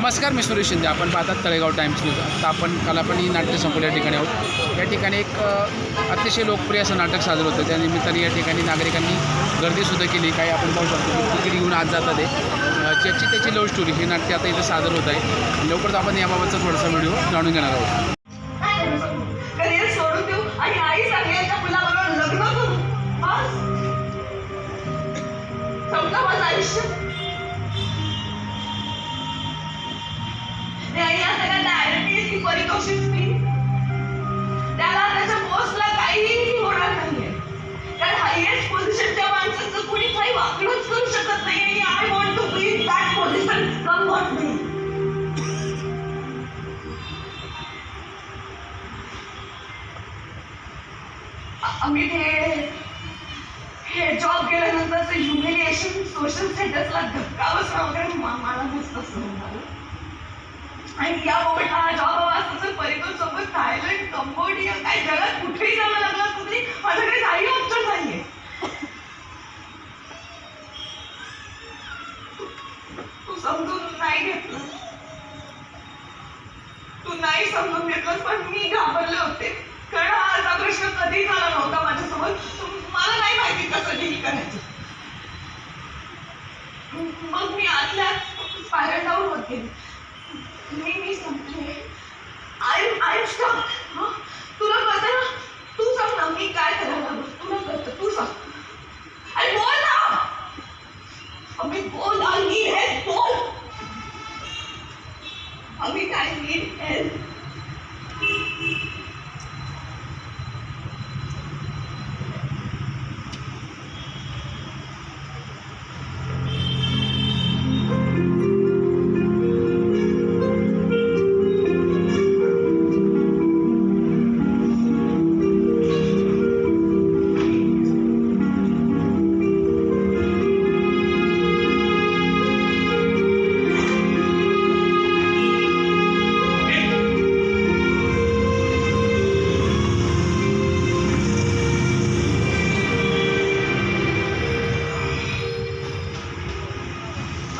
नमस्कार मी सुरेश शिंदे. आपण पाहतात तळेगाव टाइम्स न्यूज. आता आपण कलापणी नाट्य संकुल या ठिकाणी आहोत. या ठिकाणी एक अतिशय लोकप्रिय असं नाटक साजरं होतं. त्या निमित्ताने या ठिकाणी नागरिकांनी गर्दीसुद्धा केली. काही आपण पाहू शकतो तिकीट घेऊन आज जातात ते. ज्याची त्याची लव्ह स्टोरी हे नाट्य आता इथं सादर होत आहे. लवकरच आपण याबाबतचा थोडासा व्हिडिओ जाणून घेणार आहोत. आई आम्ही हे हे जॉब केल्यानंतरचं ह्युमिलिएशन सोशल स्टेटसला धक्का बसला वगैरे मा- मला मस्त असं झालं. आणि या मोमेंट हा जॉब हवा असतं तर सोबत थायलंड कंबोडिया काय जगात कुठेही जावं लागलं असतं तरी माझ्याकडे काही ऑप्शन नाहीये. आहे समजून नाही घेतलं तू नाही समजून घेतलंस पण मी घाबरले होते कारण हा असा प्रश्न कधी झाला नव्हता माझ्यासोबत मला नाही माहिती कसं डील करायचं मग मी आतल्या स्पायरल डाऊन होते मी मी संपले I I am stuck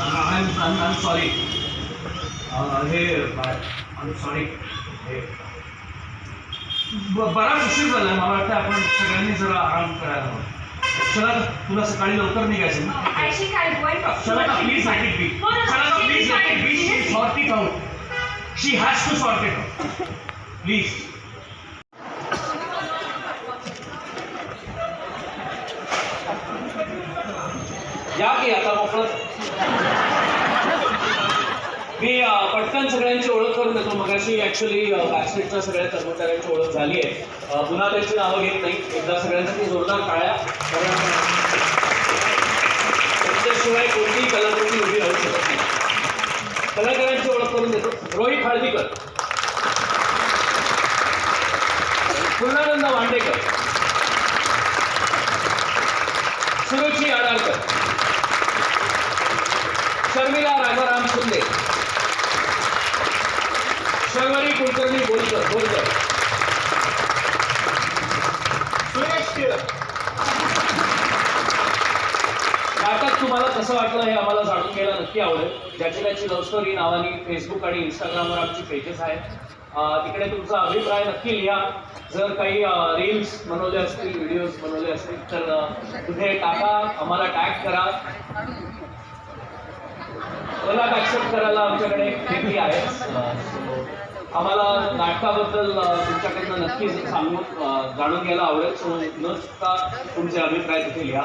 I'm, I'm sorry. Uh, हे I'm sorry. हे. बराच उशीर झाला. मला वाटतं आपण सगळ्यांनी जरा आराम करायला हवा. चला तुला सकाळी लवकर निघायचं ना. चला का प्लीज लेट बी चला का please let be she. Sort it out she has to sort it out please की आता मोकळं? मी पटकन सगळ्यांची ओळख करून देतो. मगाशी ॲक्च्युली बॅकस्टेटच्या सगळ्या कर्मचाऱ्यांची ओळख झाली आहे. पुन्हा त्यांची नावं घेत नाही. एकदा सगळ्यांसाठी जोरदार काळ्या कारण त्यांच्याशिवाय कोणतीही कलाकृती उभी राहू शकत नाही. कलाकारांची ओळख करून देतो. रोहित हळदीकर पूर्णानंद वांडेकर. सुरुची आडारकर. कुलकर्णी बोलकर बोलकर सुरेश टिळक. नाटक तुम्हाला कसं वाटलं हे आम्हाला जाणून घ्यायला नक्की आवडेल. ज्याची त्याची लव्ह स्टोरी नावाने फेसबुक आणि इंस्टाग्रामवर आमची पेजेस आहेत. तिकडे तुमचा अभिप्राय नक्की लिहा. जर काही रील्स बनवले असतील व्हिडिओज बनवले असतील तर अं, तिथे टाका आम्हाला टॅग करा. मला ऍक्सेप्ट करायला आमच्याकडे आहे. आम्हाला नाटकाबद्दल तुमच्याकडनं नक्कीच सांगून जाणून घ्यायला आवडेल. सो न चुकता तुमचे अभिप्राय तिथे लिहा.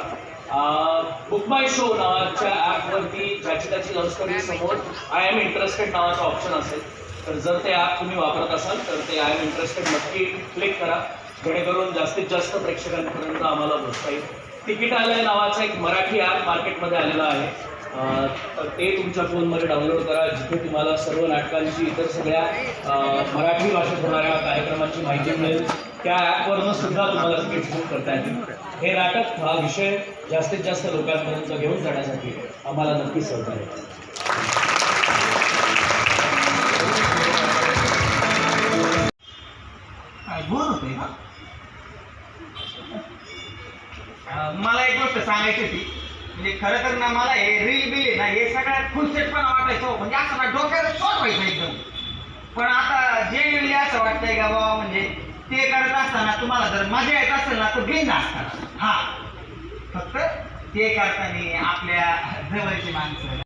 बुक माय शो नावाच्या ॲपवरती ज्याची त्याची लव्ह समोर आय एम इंटरेस्टेड नावाचा ऑप्शन असेल. तर जर ते ॲप तुम्ही वापरत असाल तर ते आय एम इंटरेस्टेड नक्की क्लिक करा. जेणेकरून जास्तीत जास्त प्रेक्षकांपर्यंत आम्हाला पोहोचता येईल. तिकीट आलंय नावाचा एक मराठी ॲप मार्केटमध्ये आलेला आहे. तर ते तुमच्या फोनमध्ये डाउनलोड करा जिथे तुम्हाला सर्व नाटकांची इतर सगळ्या मराठी भाषेत होणाऱ्या कार्यक्रमांची माहिती मिळेल. त्या ॲपवरनं सुद्धा तुम्हाला तिकीट बुक करता येतील. हे नाटक हा विषय जास्तीत जास्त लोकांपर्यंत घेऊन जाण्यासाठी आम्हाला नक्की सहकार्य मला एक गोष्ट सांगायची होती. म्हणजे खरं तर ना मला हे रील बिल ना हे सगळ्यात फुलसेटपणा वाटायचं म्हणजे असं ना डोक्याला चोट व्हायचं एकदम. पण आता जे येईल असं वाटतंय का बाबा म्हणजे ते करत असताना तुम्हाला जर मजा येत असेल ना तो गेंद असताना हा. फक्त ते करताना आपल्या जवळची माणसं.